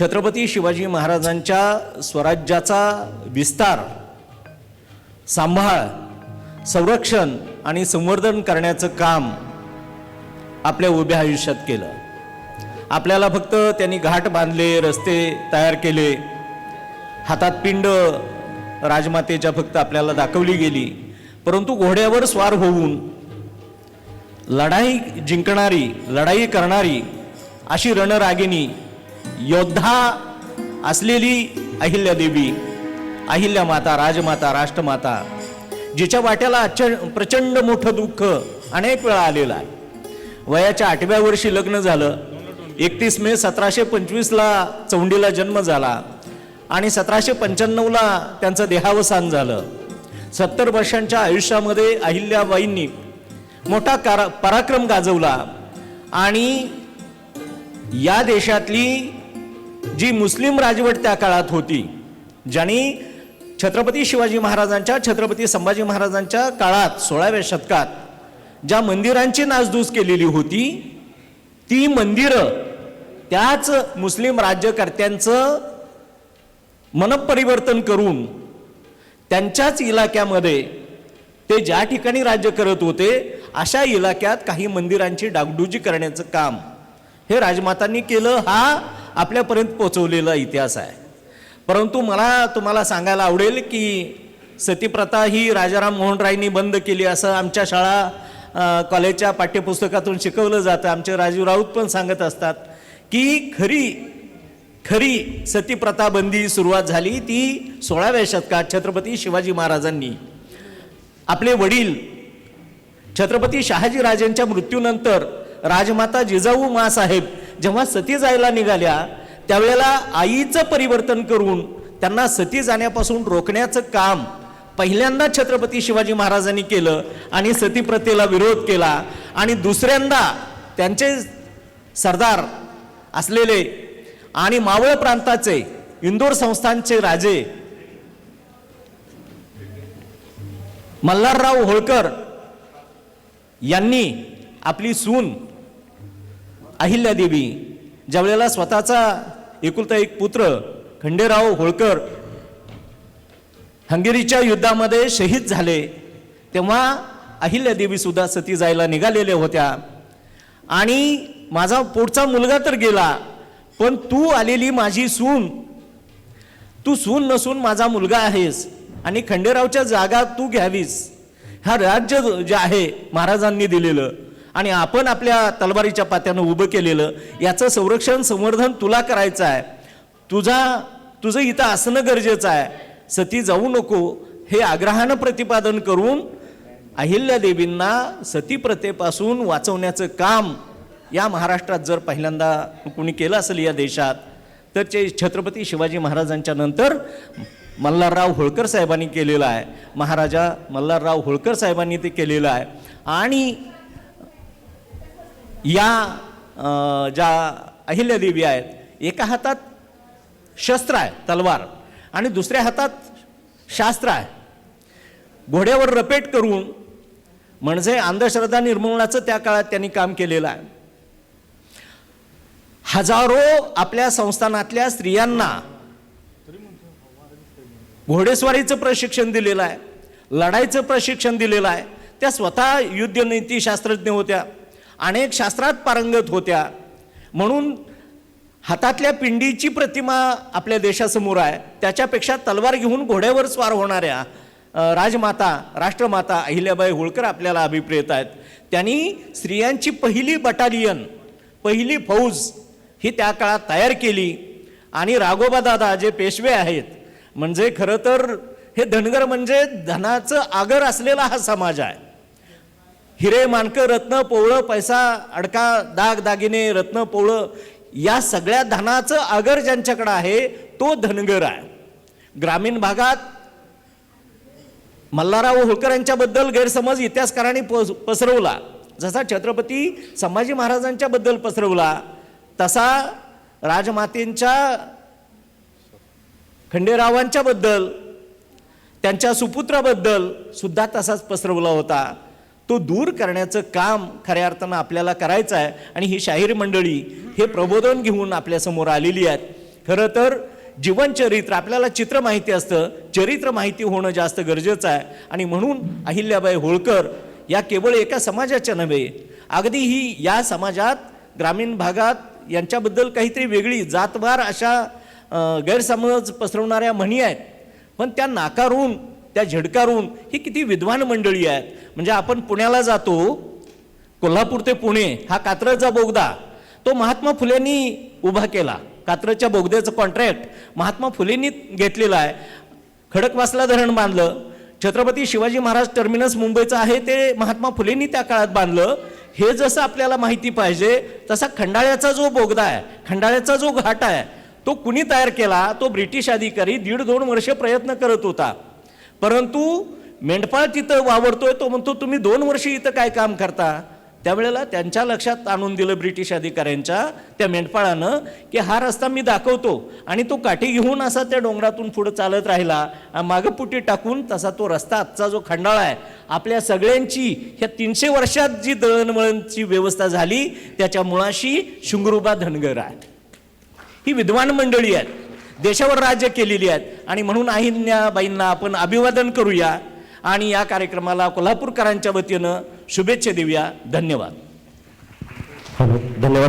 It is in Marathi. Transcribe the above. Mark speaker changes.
Speaker 1: छत्रपती शिवाजी महाराजांच्या स्वराज्याचा विस्तार सांभाळ संरक्षण आणि संवर्धन करण्याचं काम आपल्या उभ्या आयुष्यात केलं. आपल्याला फक्त त्यांनी घाट बांधले रस्ते तयार केले हातात पिंड राजमातेच्या फक्त आपल्याला दाखवली गेली परंतु घोड्यावर स्वार होऊन लढाई जिंकणारी लढाई करणारी अशी रणरागिणी योद्धा असलेली अहिल्यादेवी अहिल्या माता राजमाता राष्ट्रमाता जिच्या वाट्याला अच प्रचंड मोठं दुःख अनेक वेळा आलेलं आहे. वयाच्या आठव्या वर्षी लग्न झालं. एकतीस मे सतराशे पंचवीसला चौंडीला जन्म झाला आणि सतराशे पंच्याण्णवला त्यांचं देहावसान झालं. सत्तर वर्षांच्या आयुष्यामध्ये अहिल्याबाईंनी मोठा कारा पराक्रम गाजवला आणि या देशातली जी मुस्लिम राजवट त्या काळात होती ज्यांनी छत्रपती शिवाजी महाराजांच्या छत्रपती संभाजी महाराजांच्या काळात सोळाव्या शतकात ज्या मंदिरांची नासधूस केलेली होती ती मंदिरं त्याच मुस्लिम राज्यकर्त्यांचं मनपरिवर्तन करून त्यांच्याच इलाक्यामध्ये ते ज्या ठिकाणी राज्य करत होते अशा इलाक्यात काही मंदिरांची डागडुजी करण्याचं काम हे राजमातांनी केलं हा आपल्यापर्यंत पोचवलेला इतिहास आहे. परंतु मला तुम्हाला सांगायला आवडेल की सतीप्रथा ही राजाराम मोहनरायनी बंद केली असं आमच्या शाळा कॉलेजच्या पाठ्यपुस्तकातून शिकवलं जातं. आमचे राजीव राऊत पण सांगत असतात की खरी खरी सतीप्रथा बंदी सुरुवात झाली ती सोळाव्या शतकात छत्रपती शिवाजी महाराजांनी. आपले वडील छत्रपती शहाजीराजांच्या मृत्यूनंतर राजमाता जिजाऊ मासाहेब जेव्हा सती जायला निघाल्या त्यावेळेला आईचं परिवर्तन करून त्यांना सती जाण्यापासून रोखण्याचं काम पहिल्यांदा छत्रपती शिवाजी महाराजांनी केलं आणि सतीप्रथेला विरोध केला आणि दुसऱ्यांदा त्यांचे सरदार असलेले आणि मावळ प्रांताचे इंदोर संस्थानचे राजे मल्हारराव होळकर यांनी आपली सून अहिल्यादेवी ज्यावेळेला स्वतःचा एकुलता एक पुत्र खंडेराव होळकर हंगेरीच्या युद्धामध्ये शहीद झाले तेव्हा अहिल्यादेवी सुद्धा सती जायला निघालेल्या होत्या. आणि माझा पुढचा मुलगा तर गेला पण तू आलेली माझी सून. तू सून नसून माझा मुलगा आहेस आणि खंडेरावच्या जागा तू घ्यावीस. हा राज्य जे आहे महाराजांनी दिलेलं. आणि आपण आपल्या तलवारीच्या पात्यानं उभं केलेलं याचं संरक्षण संवर्धन तुला करायचं आहे. तुझा तुझं इथं असणं गरजेचं आहे. सती जाऊ नको हे आग्रहानं प्रतिपादन करून अहिल्यादेवींना सतीप्रथेपासून वाचवण्याचं काम या महाराष्ट्रात जर पहिल्यांदा कोणी केलं असेल या देशात तर ते छत्रपती शिवाजी महाराजांच्या नंतर मल्हारराव होळकर साहेबांनी केलेलं आहे. महाराजा मल्हारराव होळकर साहेबांनी ते केलेलं आहे. आणि या ज्या अहिल्यादेवी आहेत एका हातात शस्त्र आहे तलवार आणि दुसऱ्या हातात शास्त्र आहे. घोड्यावर रपेट करून म्हणजे अंधश्रद्धा निर्मूलनाचं त्या काळात त्यांनी काम केलेलं आहे. हजारो आपल्या संस्थानातल्या स्त्रियांना घोडेस्वारीचं प्रशिक्षण दिलेलं आहे लढाईचं प्रशिक्षण दिलेलं आहे. त्या स्वतः युद्धनीती शास्त्रज्ञ होत्या. अनेक शास्त्रात पारंगत होत्या. म्हणून हातातल्या पिंडीची प्रतिमा आपल्या देशासमोर आहे. त्याच्यापेक्षा तलवार घेऊन घोड्यावर स्वार होणाऱ्या राजमाता राष्ट्रमाता अहिल्याबाई होळकर आपल्याला अभिप्रेत आहेत. त्यांनी स्त्रियांची पहिली बटालियन पहिली फौज ही त्या काळात तयार केली. आणि राघोबा दादा जे पेशवे आहेत म्हणजे खरं तर हे धनगर म्हणजे धनाचं आगर असलेला हा समाज आहे. हिरे मानकं रत्न पोवळं पैसा अडका दाग दागिने रत्न पोवळं या सगळ्या धनाचं आगर ज्यांच्याकडं आहे तो धनगर आहे. ग्रामीण भागात मल्हारराव होळकर यांच्याबद्दल गैरसमज इतिहासकारांनी पस पसरवला. जसा छत्रपती संभाजी महाराजांच्या बद्दल पसरवला तसा राजमातेंच्या खंडेरावांच्या बद्दल त्यांच्या सुपुत्राबद्दल सुद्धा तसाच पसरवला होता. तो दूर करण्याचं काम खऱ्या अर्थानं आपल्याला करायचं आहे. आणि ही शाहीर मंडळी हे प्रबोधन घेऊन आपल्यासमोर आलेली आहेत. खरं तर जीवनचरित्र आपल्याला चित्र माहिती असतं. चरित्र माहिती होणं जास्त गरजेचं आहे. आणि म्हणून अहिल्याबाई होळकर या केवळ एका समाजाच्या नव्हे अगदी ही या समाजात ग्रामीण भागात यांच्याबद्दल काहीतरी वेगळी जातवार अशा गैरसमज पसरवणाऱ्या म्हणी आहेत. पण त्या नाकारून त्या झिडकारून ही किती विद्वान मंडळी आहेत. म्हणजे आपण पुण्याला जातो कोल्हापूर ते पुणे हा कात्रजचा बोगदा. तो महात्मा फुलेंनी उभा केला कात्रजच्या बोगद्याचं कॉन्ट्रॅक्ट महात्मा फुलेंनी घेतलेलं आहे. खडकवासला धरण बांधलं छत्रपती शिवाजी महाराज टर्मिनस मुंबईचं आहे ते महात्मा फुलेंनी त्या काळात बांधलं. हे जसं आपल्याला माहिती पाहिजे तसा खंडाळ्याचा जो बोगदा आहे खंडाळ्याचा जो घाट आहे तो कुणी तयार केला? तो ब्रिटिश अधिकारी दीड दोन वर्ष प्रयत्न करत होता. परंतु मेंढपाळ तिथं वावरतोय तो म्हणतो तुम्ही दोन वर्ष इथं काय काम करता? त्यावेळेला त्यांच्या लक्षात आणून दिलं ब्रिटिश अधिकाऱ्यांच्या त्या मेंढपाळानं की हा रस्ता मी दाखवतो आणि तो काठी घेऊन असा त्या डोंगरातून पुढं चालत राहिला मागं पुटी टाकून तसा तो रस्ता आजचा जो खंडाळा आहे आपल्या सगळ्यांची ह्या तीनशे वर्षात जी दळणवळणची व्यवस्था झाली त्याच्या मुळाशी शुंगरुबा धनगर आहे. ही विद्वान मंडळी आहेत. देशावर राज्य केलेली आहेत. आणि म्हणून अहिल्याबाईंना आपण अभिवादन करूया आणि या कार्यक्रमाला कोल्हापूरकरांच्या वतीनं शुभेच्छा देऊया. धन्यवाद.
Speaker 2: धन्यवाद.